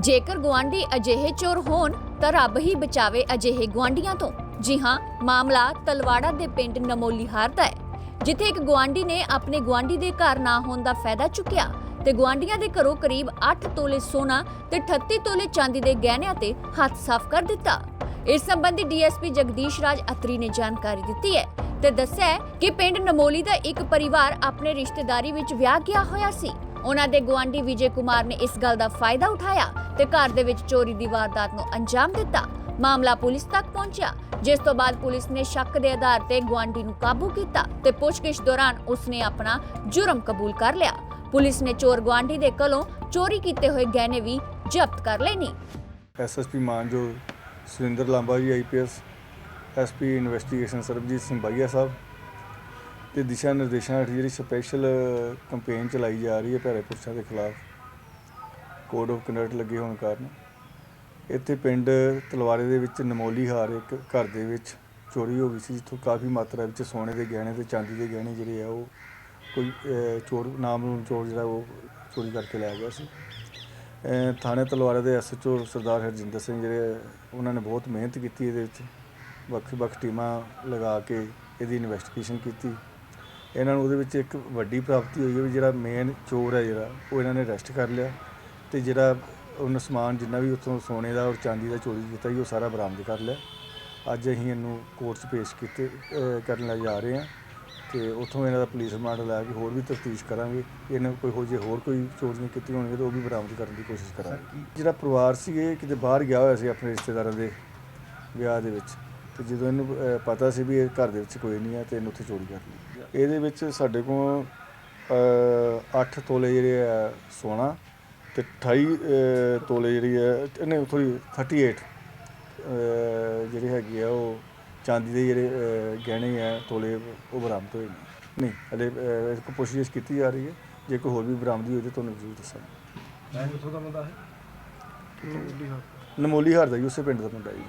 ਜੇਕਰ ਗੁਆਂਢੀ ਅਜਿਹੇ ਚੋਰ ਹੋਣ, ਤਾਂ ਰੱਬ ਹੀ ਬਚਾਵੇ ਅਜਿਹੇ ਗੁਆਂਢੀਆਂ ਤੋਂ। ਜੀ ਹਾਂ, ਮਾਮਲਾ ਤਲਵਾੜਾ ਦੇ ਪਿੰਡ ਨਮੋਲੀ ਦਾ ਹੈ, ਜਿੱਥੇ ਇੱਕ ਗੁਆਂਢੀ ਨੇ ਆਪਣੇ ਗੁਆਂਢੀ ਦੇ ਘਰ ਨਾ ਹੋਣ ਦਾ ਫਾਇਦਾ ਚੁੱਕਿਆ ਤੇ ਗੁਆਂਢੀਆਂ ਦੇ ਘਰੋਂ ਕਰੀਬ 8 ਤੋਲੇ ਸੋਨਾ ਤੇ 38 ਤੋਲੇ ਚਾਂਦੀ ਦੇ ਗਹਿਣਿਆਂ ਤੇ ਹੱਥ ਸਾਫ਼ ਕਰ ਦਿੱਤਾ। ਇਸ ਸੰਬੰਧੀ ਡੀਐਸਪੀ ਜਗਦੀਸ਼ ਰਾਜ ਅਤਰੀ ਨੇ ਜਾਣਕਾਰੀ ਦਿੱਤੀ ਹੈ ਤੇ ਦੱਸਿਆ ਹੈ ਕਿ ਪਿੰਡ ਨਮੋਲੀ ਦਾ ਇੱਕ ਪਰਿਵਾਰ ਆਪਣੇ ਰਿਸ਼ਤੇਦਾਰੀ ਵਿੱਚ ਵਿਆਹ ਗਿਆ ਹੋਇਆ ਸੀ। ਉਹਨਾਂ ਦੇ ਗੁਆਂਢੀ ਵਿਜੇ ਕੁਮਾਰ ਨੇ ਇਸ ਗੱਲ ਦਾ ਫਾਇਦਾ ਉਠਾਇਆ ਤੇ ਘਰ ਦੇ ਵਿੱਚ ਚੋਰੀ ਦੀ ਵਾਰਦਾਤ ਨੂੰ ਅੰਜਾਮ ਦਿੱਤਾ। ਮਾਮਲਾ ਪੁਲਿਸ ਤੱਕ ਪਹੁੰਚਿਆ, ਜਿਸ ਤੋਂ ਬਾਅਦ ਪੁਲਿਸ ਨੇ ਸ਼ੱਕ ਦੇ ਆਧਾਰ ਤੇ ਗੁਆਂਢੀ ਨੂੰ ਕਾਬੂ ਕੀਤਾ ਤੇ ਪੁੱਛਗਿੱਛ ਦੌਰਾਨ ਉਸਨੇ ਆਪਣਾ ਜੁਰਮ ਕਬੂਲ ਕਰ ਲਿਆ। ਪੁਲਿਸ ਨੇ ਚੋਰ ਗੁਆਂਢੀ ਦੇ ਕੋਲੋਂ ਚੋਰੀ ਕੀਤੇ ਹੋਏ ਗਹਿਣੇ ਵੀ ਜ਼ਬਤ ਕਰ ਲਏ ਨੇ। SSP ਮਾਨਜੋ Surinder Lamba ji IPS SP investigation Sarabjit Singh ਬਾਈਆ ਸਾਹਿਬ ਤੇ ਦਿਸ਼ਾ ਨਿਰਦੇਸ਼ਾਂ ਹੇਠ ਜਿਹੜੀ ਸਪੈਸ਼ਲ ਕੰਪੇਨ ਚਲਾਈ ਜਾ ਰਹੀ ਹੈ ਭੈੜੇ ਪੁਰਸ਼ਾਂ ਦੇ ਖਿਲਾਫ ਕੋਡ ਆਫ ਕੰਡਕਟ ਲੱਗੇ ਹੋਣ ਕਾਰਨ, ਇੱਥੇ ਪਿੰਡ ਤਲਵਾਰੇ ਦੇ ਵਿੱਚ ਨਮੋਲੀ ਹਾਰ ਇੱਕ ਘਰ ਦੇ ਵਿੱਚ ਚੋਰੀ ਹੋ ਗਈ ਸੀ, ਜਿੱਥੋਂ ਕਾਫੀ ਮਾਤਰਾ ਵਿੱਚ ਸੋਨੇ ਦੇ ਗਹਿਣੇ ਤੇ ਚਾਂਦੀ ਦੇ ਗਹਿਣੇ ਜਿਹੜੇ ਆ ਉਹ ਕੋਈ ਚੋਰ, ਨਾਮ ਨੂੰ ਚੋਰ ਜਿਹੜਾ ਉਹ ਚੋਰੀ ਕਰਕੇ ਲੈ ਗਿਆ ਸੀ। ਥਾਣੇ ਤਲਵਾਰੇ ਦੇ ਐਸਐਚਓ ਸਰਦਾਰ ਹਰਜਿੰਦਰ ਸਿੰਘ ਜਿਹੜੇ ਉਹਨਾਂ ਨੇ ਬਹੁਤ ਮਿਹਨਤ ਕੀਤੀ ਇਹਦੇ ਵਿੱਚ ਵੱਖ ਵੱਖ ਟੀਮਾਂ ਲਗਾ ਕੇ ਇਹਦੀ ਇਨਵੈਸਟੀਗੇਸ਼ਨ ਕੀਤੀ। ਇਹਨਾਂ ਨੂੰ ਉਹਦੇ ਵਿੱਚ ਇੱਕ ਵੱਡੀ ਪ੍ਰਾਪਤੀ ਹੋਈ ਹੈ ਵੀ ਜਿਹੜਾ ਮੇਨ ਚੋਰ ਹੈ ਜਿਹੜਾ ਉਹ ਇਹਨਾਂ ਨੇ ਅਰੈਸਟ ਕਰ ਲਿਆ ਤੇ ਜਿਹੜਾ ਉਹਨਾਂ ਸਮਾਨ ਜਿੰਨਾ ਵੀ ਉੱਥੋਂ ਸੋਨੇ ਦਾ ਔਰ ਚਾਂਦੀ ਦਾ ਚੋਰੀ ਕੀਤਾ ਸੀ ਉਹ ਸਾਰਾ ਬਰਾਮਦ ਕਰ ਲਿਆ। ਅੱਜ ਅਸੀਂ ਇਹਨੂੰ ਕੋਰਟ 'ਚ ਪੇਸ਼ ਕੀਤੇ ਅਹ ਕਰਨ ਲਈ ਜਾ ਰਹੇ ਹਾਂ ਤੇ ਉੱਥੋਂ ਇਹਨਾਂ ਦਾ ਪੁਲਿਸ ਰਿਮਾਂਡ ਲੈ ਕੇ ਹੋਰ ਵੀ ਤਫਤੀਸ਼ ਕਰਾਂਗੇ। ਇਹਨਾਂ ਕੋਈ ਹੋ ਜੇ ਹੋਰ ਕੋਈ ਚੋਰੀਆਂ ਕੀਤੀਆਂ ਹੋਣਗੀਆਂ ਤਾਂ ਉਹ ਵੀ ਬਰਾਮਦ ਕਰਨ ਦੀ ਕੋਸ਼ਿਸ਼ ਕਰਾਂਗੇ। ਜਿਹੜਾ ਪਰਿਵਾਰ ਸੀ ਇਹ ਕਿਤੇ ਬਾਹਰ ਗਿਆ ਹੋਇਆ ਸੀ ਆਪਣੇ ਰਿਸ਼ਤੇਦਾਰਾਂ ਦੇ ਵਿਆਹ ਦੇ ਵਿੱਚ? ਤੇ ਜਦੋਂ ਇਹਨੂੰ ਅਹ, ਪਤਾ ਸੀ ਵੀ ਇਹ ਘਰ ਦੇ ਵਿੱਚ ਕੋਈ ਨਹੀਂ ਹੈ ਤੇ ਇਹਨੂੰ ਉੱਥੇ ਚੋਰੀ ਕਰ ਲਈ। ਇਹਦੇ ਵਿੱਚ ਸਾਡੇ ਕੋਲ 8 ਤੋਲੇ ਜਿਹੜੇ ਆ ਸੋਨਾ ਤੇ 28 ਅਹ, ਤੋਲੇ ਜਿਹੜੀ ਹੈ ਨਹੀਂ ਥੋੜੀ 38 ਅਹ, ਜਿਹੜੇ ਹੈਗੇ ਆ ਉਹ ਚਾਂਦੀ ਦੇ ਜਿਹੜੇ ਅਹ, ਗਹਿਣੇ ਆ ਤੋਲੇ ਉਹ ਬਰਾਮਦ ਹੋਏ ਨੇ। ਨਹੀਂ ਹਲੇ ਅਹ, ਇਸ ਕੋ ਪੁੱਛਗਿੱਛ ਕੀਤੀ ਜਾ ਰਹੀ ਹੈ। ਜੇ ਕੋਈ ਹੋਰ ਵੀ ਬਰਾਮਦੀ ਹੋਈ ਤਾਂ ਤੁਹਾਨੂੰ ਜ਼ਰੂਰ ਦੱਸਾਂਗੇ। ਮੈਂ ਕਿੱਥੋਂ ਦਾ ਬੰਦਾ ਹੈ? ਨਮੋਲੀ ਹਾਰ ਦਾ ਜੀ ਉਸੇ ਪਿੰਡ ਦਾ ਮੁੰਡਾ ਜੀ।